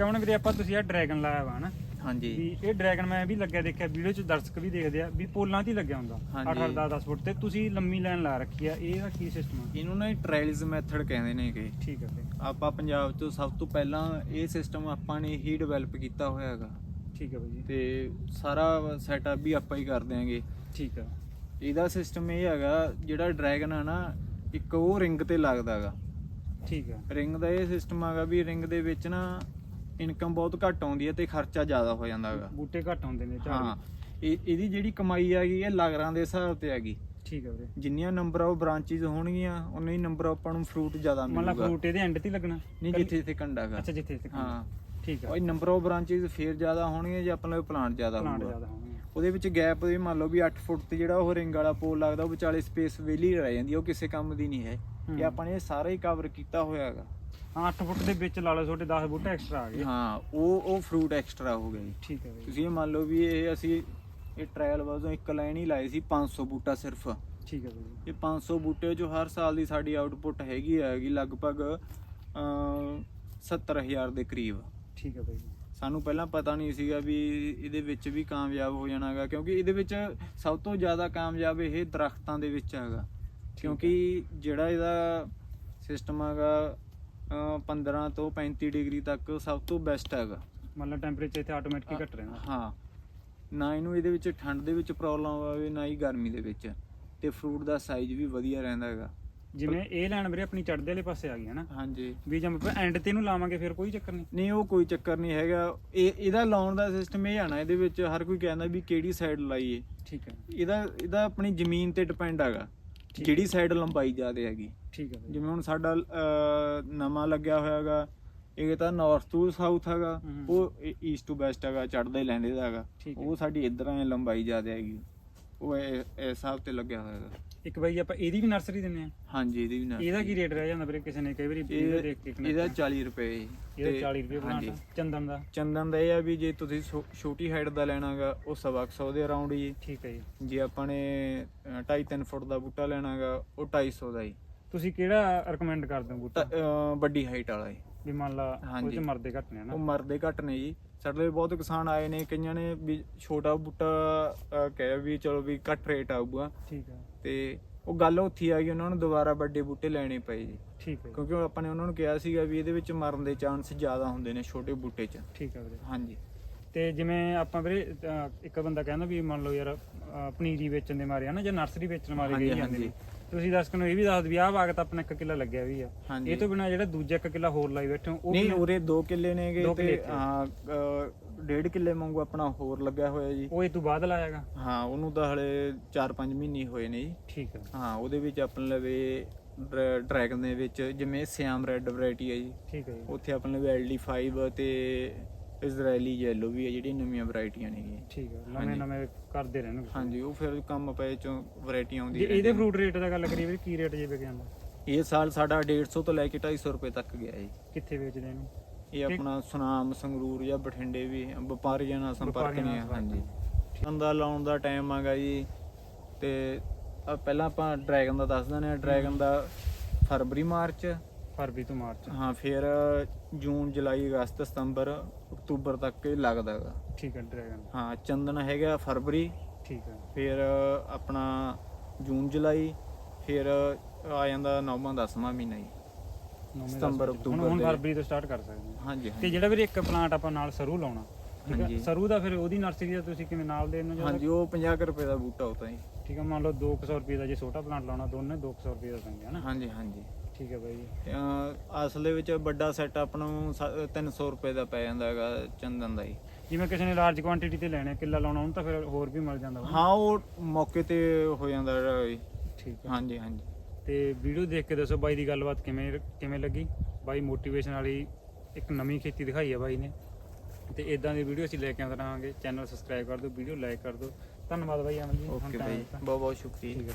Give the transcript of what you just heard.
ਹੁਣ ਵੀਰੇ ਆਪਾਂ ਤੁਸੀਂ ਆ ਡਰੈਗਨ ਲਾਇਆ ਵਾ ਹਨਾ ਹਾਂਜੀ। ਵੀ ਇਹ ਡਰੈਗਨ ਮੈਂ ਵੀ ਲੱਗਿਆ ਦੇਖਿਆ ਵੀਡੀਓ 'ਚ ਦਰਸ਼ਕ ਵੀ ਦੇਖਦੇ ਆ ਵੀ ਪੋਲਾਂ 'ਤੇ ਹੀ ਲੱਗਿਆ ਹੁੰਦਾ। ਹਾਂਜੀ। 8 10 10 ਫੁੱਟ ਤੇ ਤੁਸੀਂ ਲੰਮੀ ਲਾਈਨ ਲਾ ਰੱਖੀ ਆ ਇਹਦਾ ਕੀ ਸਿਸਟਮ ਆ? ਇਹਨੂੰ ਨਾ ਟ੍ਰਾਇਲਸ ਮੈਥਡ ਕਹਿੰਦੇ ਨੇ ਕਿ ਠੀਕ ਹੈ ਆਪਾਂ ਪੰਜਾਬ ਤੋਂ ਸਭ ਤੋਂ ਪਹਿਲਾਂ ਇਹ ਸਿਸਟਮ ਆਪਾਂ ਨੇ ਹੀ ਡਿਵੈਲਪ ਕੀਤਾ ਹੋਇਆ ਹੈਗਾ। ਠੀਕ ਹੈ ਬਾਈ ਜੀ। ਤੇ ਸਾਰਾ ਸੈਟਅਪ ਵੀ ਆਪਾਂ ਹੀ ਕਰ ਦਿਆਂਗੇ ਠੀਕ ਹੈ ਇਹਦਾ ਸਿਸਟਮ ਇਹ ਹੈਗਾ ਜਿਹੜਾ ਡਰੈਗਨ ਆ ਨਾ ਇੱਕ ਉਹ ਰਿੰਗ ਤੇ ਲੱਗਦਾ ਹੈਗਾ। ਠੀਕ ਹੈ ਰਿੰਗ ਦਾ ਇਹ ਸਿਸਟਮ ਹੈਗਾ ਵੀ ਰਿੰਗ ਦੇ ਵਿੱਚ ਨਾ ਇਨਕਮ ਬਹੁਤ ਘੱਟ ਆਉਂਦੀ ਹੈ ਤੇ ਖਰਚਾ ਜ਼ਿਆਦਾ ਹੋ ਜਾਂਦਾ ਹੈਗਾ। ਬੂਟੇ ਘੱਟ ਹੁੰਦੇ ਨੇ ਹਾਂ ਝਾੜ ਇਹ ਇਹਦੀ ਜਿਹੜੀ ਕਮਾਈ ਹੈਗੀ ਇਹ ਲਗਰਾਂ ਦੇ ਹਿਸਾਬ ਤੇ ਹੈਗੀ। ਠੀਕ ਹੈ ਵੀਰੇ। ਜਿੰਨੀਆਂ ਨੰਬਰ ਆਫ ਬ੍ਰਾਂਚੀਜ਼ ਹੋਣਗੀਆਂ ਉਨੇ ਹੀ ਨੰਬਰ ਆਪਾਂ ਨੂੰ ਫਰੂਟ ਜ਼ਿਆਦਾ ਮਤਲਬ ਮਿਲੂਗਾ। ਫਰੂਟ ਇਹਦੇ ਐਂਡ ਤੇ ਹੀ ਲੱਗਣਾ। ਨਹੀਂ ਜਿੱਥੇ ਜਿੱਥੇ ਕੰਡਾ ਹੈਗਾ। ਅੱਛਾ ਜਿੱਥੇ ਇੱਥੇ ਹਾਂ। ਠੀਕ ਹੈ। ਉਹ ਨੰਬਰ ਆਫ ਬ੍ਰਾਂਚੀਜ਼ ਫੇਰ ਜ਼ਿਆਦਾ ਹੋਣਗੀਆਂ ਜੇ ਆਪਾਂ ਲਈ ਪਲਾਂਟ ਜ਼ਿਆਦਾ ਪਲਾਂਟ ਹੋਊਗਾ। ਜ਼ਿਆਦਾ ਹੋਣਗੇ ਉਹਦੇ ਵਿੱਚ ਗੈਪ ਇਹ ਮੰਨ ਲਓ ਵੀ 8 ਫੁੱਟ ਤੇ ਜਿਹੜਾ ਉਹ ਰਿੰਗ ਵਾਲਾ ਪੋਲ ਲੱਗਦਾ ਉਹ ਵਿਚਾਲੇ ਸਪੇਸ ਵਿਹਲੀ ਰਹਿ ਜਾਂਦੀ ਹੈ, ਉਹ ਕਿਸੇ ਕੰਮ ਦੀ ਨਹੀਂ ਹੈ। ਹੂੰ। ਇਹ ਆਪਾਂ ਨੇ ਇਹ ਸਾਰਾ ਹੀ ਕਵਰ ਕੀਤਾ ਹੋਇਆ ਹੈਗਾ। ਹਾਂ 8 ਫੁੱਟ ਦੇ ਵਿੱਚ ਲਾ ਲਓ ਤੁਹਾਡੇ 10 ਬੂਟੇ ਐਕਸਟਰਾ ਆ ਗਏ। ਹਾਂ ਉਹ ਉਹ ਫਰੂਟ ਐਕਸਟਰਾ ਹੋ ਗਿਆ ਜੀ ਠੀਕ ਹੈ ਤੁਸੀਂ ਇਹ ਮੰਨ ਲਓ ਵੀ ਇਹ ਅਸੀਂ ਇਹ ਟ੍ਰਾਇਲ ਵਾਜ਼ੋਂ ਇੱਕ ਲਾਈਨ ਹੀ ਲਾਈ ਸੀ 500 ਬੂਟਾ ਸਿਰਫ। ਠੀਕ ਹੈ ਵੀਰੇ ਇਹ 500 ਬੂਟੇ ਜੋ ਹਰ ਸਾਲ ਦੀ ਸਾਡੀ ਆਊਟਪੁੱਟ ਹੈਗੀ ਹੈਗੀ ਲਗਭਗ ਅਮ 70000 ਦੇ ਕਰੀਬ। ਠੀਕ ਹੈ ਬਾਈ। ਜੀ ਸਾਨੂੰ ਪਹਿਲਾਂ ਪਤਾ ਨਹੀਂ ਸੀਗਾ ਵੀ ਇਹਦੇ ਵਿੱਚ ਵੀ ਕਾਮਯਾਬ ਹੋ ਜਾਣਾਗਾ ਕਿਉਂਕਿ ਇਹਦੇ ਵਿੱਚ ਸਭ ਤੋਂ ਜ਼ਿਆਦਾ ਕਾਮਯਾਬ ਇਹ ਦਰਖਤਾਂ ਦੇ ਵਿੱਚ ਹੈਗਾ। ਕਿਉਂਕਿ ਜਿਹੜਾ ਇਹਦਾ ਸਿਸਟਮ ਹੈਗਾ 15 ਤੋਂ 35 ਡਿਗਰੀ ਤੱਕ ਸਭ ਤੋਂ ਬੈਸਟ ਹੈਗਾ। ਮਤਲਬ ਟੈਂਪਰੇਚਰ ਇੱਥੇ ਆਟੋਮੈਟਿਕ ਘਟ ਰਹਿੰਦਾ। ਹਾਂ। ਨਾ ਇਹਨੂੰ ਇਹਦੇ ਵਿੱਚ ਠੰਡ ਦੇ ਵਿੱਚ ਪ੍ਰੋਬਲਮ ਆਵੇ ਨਾ ਹੀ ਗਰਮੀ ਦੇ ਵਿੱਚ। ਤੇ ਫਰੂਟ ਦਾ ਸਾਈਜ਼ ਵੀ ਵਧੀਆ ਰਹਿੰਦਾ ਹੈਗਾ। ਜਿਵੇਂ ਇਹ ਲਾਈਨ ਵੀਰੇ ਆਪਣੀ ਚੜ੍ਹਦੇ ਵਾਲੇ ਪਾਸੇ ਆ ਗਈ ਹੈ ਨਾ ਹਾਂਜੀ। ਵੀ ਜੇ ਆਪਾਂ ਐਂਡ ਤੇ ਨੂੰ ਲਾਵਾਂਗੇ ਫਿਰ ਕੋਈ ਚੱਕਰ ਨਹੀਂ। ਨਹੀਂ ਉਹ ਕੋਈ ਚੱਕਰ ਨਹੀਂ ਹੈਗਾ। ਇਹ ਇਹਦਾ ਲਾਉਣ ਦਾ ਸਿਸਟਮ ਇਹ ਆਣਾ ਇਹਦੇ ਵਿੱਚ ਹਰ ਕੋਈ ਕਹਿੰਦਾ ਵੀ ਕਿਹੜੀ ਸਾਈਡ ਲਾਈਏ। ਠੀਕ ਹੈ। ਇਹਦਾ ਇਹਦਾ ਆਪਣੀ ਜ਼ਮੀਨ ਤੇ ਡਿਪੈਂਡ ਹੈਗਾ। ਕਿਹੜੀ ਸਾਈਡ ਲੰਬਾਈ ਜ਼ਿਆਦਾ ਹੈਗੀ। ਠੀਕ ਹੈ ਜਿਵੇਂ ਹੁਣ ਸਾਡਾ ਨਵਾਂ ਲੱਗਿਆ ਹੋਇਆ ਹੈਗਾ ਇਹ ਤਾਂ ਨਾਰਥ ਟੂ ਸਾਊਥ ਹੈਗਾ। ਉਹ ਈਸਟ ਟੂ ਵੈਸਟ ਹੈਗਾ ਚੜਦਾ ਹੀ ਲੈਂਦੇ ਦਾ ਹੈਗਾ। ਉਹ ਸਾਡੀ ਇਧਰ ਐ ਲੰਬਾਈ ਜ਼ਿਆਦਾ ਹੈਗੀ। ਉਹ ਇਹ ਹਿਸਾਬ ਤੇ ਲੱਗਿਆ ਹੋਇਆ ਹੈਗਾ। ਇੱਕ ਬਾਈ ਆਪਾਂ ਇਹਦੀ ਵੀ ਨਰਸਰੀ ਦਿੰਨੇ ਆ। ਹਾਂਜੀ ਇਹਦੀ ਵੀ ਨਾ ਇਹਦਾ ਕੀ ਰੇਟ ਰਹਿ ਜਾਂਦਾ ਵੀਰੇ ਕਿਸੇ ਨੇ? ਕਈ ਵਾਰੀ ਵੀਡੀਓ ਦੇਖ ਕੇ ਇਹਦਾ connect 40 ਰੁਪਏ ਇਹਦਾ ਤੇ- 40 ਰੁਪਏ ਹਾਂਜੀ। ਚੰਦਨ ਦਾ। ਚੰਦਨ ਦਾ ਇਹ ਆ ਵੀ ਜੇ ਤੁਸੀਂ ਛੋ- ਛੋਟੀ ਹਾਈਟ ਦਾ ਲੈਣਾਗਾ ਉਹ ਸਵਾ ਕੁ ਸੌ ਦੇ ਅਰਾਊਂਡ ਜੀ। ਠੀਕ ਹੈ ਜੀ। ਜੇ ਆਪਾਂ ਨੇ 2.5 3 ਫੁੱਟ ਦਾ ਬੂਟਾ ਲੈਣਾਗਾ ਉਹ 250 ਦਾ ਜੀ। ਤੁਸੀਂ ਕਿਹੜਾ ਰეკਮੈਂਡ ਕਰਦੇ ਹੋ ਬੂਟਾ? ਤਾਂ, ਅਹ, ਵੱਡੀ ਹਾਈਟ ਵਾਲਾ ਜੀ। ਵੀ ਮੰਨ ਲਾ ਉਹ ਹਾਂਜੀ। ਚ ਮਰਦੇ ਘੱਟ ਨੇ ਉਹ ਨਾ ਮਰਦੇ ਘੱਟ ਨੇ ਜੀ। ਸਾਡੇ ਲਈ ਬਹੁਤ ਕਿਸਾਨ ਆਏ ਨੇ ਕਈਆਂ ਨੇ ਵੀ ਛੋਟਾ ਬੂਟਾ ਅਹ, ਕਹਿਆ ਵੀ ਚਲੋ ਵੀ ਘੱਟ ਰੇਟ ਆਊਗਾ। ਠੀਕ ਹੈ ਤੇ ਉਹ ਗੱਲ ਉੱਥੇ ਆ ਗਈ ਉਹਨਾਂ ਨੂੰ ਦੁਬਾਰਾ ਵੱਡੇ ਬੂਟੇ ਲੈਣੇ ਪਏ ਜੀ। ਠੀਕ ਹੈ ਕਿਉਂਕਿ ਉਹ ਆਪਾਂ ਨੇ ਉਹਨਾਂ ਨੂੰ ਕਿਹਾ ਸੀਗਾ ਵੀ ਇਹਦੇ ਵਿੱਚ ਮਰਨ ਦੇ ਚਾਂਸ ਜ਼ਿਆਦਾ ਹੁੰਦੇ ਨੇ ਛੋਟੇ ਬੂਟੇ 'ਚ। ਠੀਕ ਹੈ ਵੀਰੇ। ਹਾਂਜੀ। ਤੇ ਜਿਵੇਂ ਆਪਾਂ ਵੀਰੇ ਅਹ, ਇੱਕ ਬੰਦਾ ਕਹਿੰਦਾ ਵੀ ਮੰਨ ਲਓ ਯਾਰ ਅਹ, ਪਨੀਰੀ ਵੇਚਣ ਦੇ ਮਾਰੇ ਹਨਾ ਜਾਂ ਨਰਸਰੀ ਵੇਚਣ ਮਾਰੇ ਹਾਂਜੀ, ਗਈ ਜਾਂਦੇ ਨੇ। ਹਾਂਜੀ। ਤੁਸੀਂ ਦਰਸ਼ਕ ਨੂੰ ਇਹ ਵੀ ਦੱਸ ਵੀ ਆਹ ਬਾਗ ਤਾਂ ਆਪਣਾ 1 ਕਿੱਲਾ ਲੱਗਿਆ ਵੀ ਆ। ਹਾਂਜੀ। ਇਹ ਤੋਂ ਬਿਨਾ ਜਿਹੜਾ ਦੂਜਾ 1 ਕਿੱਲਾ ਹੋਰ ਲਾਈ ਬੈਠੇ ਹੋ ਉਹ ਨਹੀਂ ਕਿੰਨਾ? ਉਰੇ 2 ਕਿੱਲੇ ਨੇਗੇ ਦੋ ਕਿੱਲੇ ਤੇ ਇੱਥੇ। ਹਾਂ ਅਹ, ਡੇਢ ਕਿੱਲੇ ਵਾਂਗੂ ਆਪਣਾ ਹੋਰ ਲੱਗਿਆ ਹੋਇਆ ਜੀ। ਉਹ ਇਹ ਤੋਂ ਬਾਅਦ ਲਾਇਆਗਾ ਹਾਂ ਉਹਨੂੰ ਤਾਂ ਹਲੇ 4-5 ਮਹੀਨੇ ਹੋਏ ਨੇ ਜੀ। ਠੀਕ ਹੈ ਹਾਂ ਉਹਦੇ ਵਿੱਚ ਆਪਣੇ ਲਵੇ ਡਰੈਗਨ ਦੇ ਵਿੱਚ ਜਿਵੇਂ ਸਿਆਮ ਰੈੱਡ ਵੈਰਾਈਟੀ ਹੈ ਜੀ। ਠੀਕ ਹੈ ਜੀ। ਉੱਥੇ ਆਪਣੇ ਲਵੇ LD5 ਤੇ ਇਜ਼ਰਾਈਲੀ ਯੈਲੋ ਵੀ ਹੈ ਜਿਹੜੀ ਨਵੀਆਂ ਵੈਰਾਈਟੀਆਂ ਨੇਗੀਆਂ ਠੀਕ ਹੈ ਨਵੇਂ। ਨਵੇਂ ਕਰਦੇ ਰਹਿਣ ਹਾਂਜੀ ਉਹ ਫਿਰ ਕੰਮ ਪਏ ਚੋਂ ਵੈਰਾਈਟੀ ਜੇ ਆਉਂਦੀ ਇਹਦੇ ਫਰੂਟ ਰੇਟ ਦਾ ਗੱਲ ਕਰੀਏ ਵੀਰੇ ਕੀ ਰੇਟ ਜੇ ਵਿਕ ਜਾਂਦਾ? ਇਹ ਸਾਲ ਸਾਡਾ 150 ਤੋਂ ਲੈ ਕੇ 250 ਰੁਪਏ ਤੱਕ ਗਿਆ ਜੀ ਕਿੱਥੇ ਵੇਚਦੇ ਇਹਨੂੰ? ਇਹ ਆਪਣਾ ਸੁਨਾਮ ਸੰਗਰੂਰ ਜਾਂ ਬਠਿੰਡੇ ਵੀ ਵਪਾਰੀਆਂ ਨਾਲ ਸੰਪਰਕ ਵਪਾਰੀਆਂ ਨੇ ਹਾਂਜੀ। ਅੰਦਾ ਲਾਉਣ ਦਾ ਟਾਈਮ ਆਗਾ ਜੀ ਤੇ ਆਹ ਪਹਿਲਾਂ ਆਪਾਂ ਡਰੈਗਨ ਦਾ ਦੱਸ ਦਿੰਦੇ ਆ ਡਰੈਗਨ ਦਾ ਫਰਵਰੀ ਮਾਰਚ ਫਰਵਰੀ ਤੋਂ ਮਾਰਚ। ਹਾਂ ਫਿਰ ਜੂਨ ਜੁਲਾਈ ਅਗਸਤ ਸਤੰਬਰ ਅਕਤੂਬਰ ਤੱਕ ਇਹ ਲੱਗਦਾ ਹੈਗਾ। ਠੀਕ ਹੈ ਡਰੈਗਨ। ਹਾਂ ਚੰਦਨ ਹੈਗਾ ਫਰਵਰੀ। ਠੀਕ ਹੈ। ਫਿਰ ਆਪਣਾ ਜੂਨ ਜੁਲਾਈ ਫਿਰ ਆ ਜਾਂਦਾ ਨੌਵਾਂ ਦਸਵਾਂ ਮਹੀਨਾ ਜੀ। ਸਤੰਬਰ। ਅਕਤੂਬਰ ਹੁਣ ਫਰਵਰੀ ਤੋਂ ਸਟਾਰਟ ਕਰ ਸਕਦੇ ਹਾਂ। ਹਾਂਜੀ। ਤੇ ਜਿਹੜਾ ਵੀਰੇ ਇੱਕ ਪਲਾਂਟ ਆਪਾਂ ਨਾਲ ਸਰੂ ਲਾਉਣਾ ਠੀਕ ਹੈ ਹਾਂਜੀ। ਸਰੂ ਦਾ ਫਿਰ ਉਹਦੀ ਨਰਸਰੀ ਦਾ ਤੁਸੀਂ ਕਿਵੇਂ ਨਾਲ ਦੇ ਦਿੰਦੇ ਹੋ? ਹਾਂਜੀ ਉਹ 50 ਕੁ ਰੁਪਏ ਦਾ ਬੂਟਾ ਹੁੰਦਾ ਜੀ। ਠੀਕ ਹੈ ਮੰਨ ਲਓ 200 ਰੁਪਏ ਦਾ ਜੇ ਛੋਟਾ ਪਲਾਂਟ ਲਾਉਣਾ ਦੋਨੇ 200 ਰੁਪਏ ਦਾ ਪੈਂਦੇ ਹਨਾ ਹਾਂਜੀ ਹਾਂਜੀ। ਠੀਕ ਹੈ ਬਾਈ ਜੀ। ਅਹ, ਅਸਲ ਦੇ ਵਿੱਚ ਵੱਡਾ ਸੈੱਟ ਆਪਾਂ ਨੂੰ ਸ- 300 ਰੁਪਏ ਦਾ ਪੈ ਜਾਂਦਾ ਹੈਗਾ ਚੰਦਨ ਦਾ ਹੀ ਜਿਵੇਂ ਕਿਸੇ ਨੇ ਲਾਰਜ ਕੁਆਂਟੀਟੀ ਤੇ ਲੈਣੇ ਕਿੱਲਾ ਲਾਉਣਾ ਉਹਨੂੰ ਤਾਂ ਫਿਰ ਹੋਰ ਵੀ ਮਿਲ ਜਾਂਦਾ। ਹਾਂ ਉਹ ਮੌਕੇ ਤੇ ਹੋ ਜਾਂਦਾ ਹੈਗਾ ਜੀ। ਠੀਕ ਹੈ। ਹਾਂਜੀ ਹਾਂਜੀ। ਤੇ ਵੀਡੀਓ ਦੇਖ ਕੇ ਦੱਸੋ ਬਾਈ ਦੀ ਗੱਲਬਾਤ ਕਿਵੇਂ ਕਿਵੇਂ ਲੱਗੀ? ਬਾਈ ਮੋਟੀਵੇਸ਼ਨ ਵਾਲੀ ਇੱਕ ਨਵੀਂ ਖੇਤੀ ਦਿਖਾਈ ਹੈ ਬਾਈ ਨੇ। ਤੇ ਇਦਾਂ ਦੀ ਵੀਡੀਓ ਅਸੀਂ ਲੈ ਕੇ ਆਉਂਦੇ ਰਹਾਂਗੇ। ਚੈਨਲ ਸਬਸਕ੍ਰਾਈਬ ਕਰ ਦਿਓ ਵੀਡੀਓ ਲਾਈਕ ਕਰ ਦਿਓ। ਧੰਨਵਾਦ ਬਾਈ ਅਮਨ ਜੀ ਓਕੇ ਬਾਈ। ਬਹੁਤ ਬਹੁਤ ਸ਼ੁਕਰੀਆ।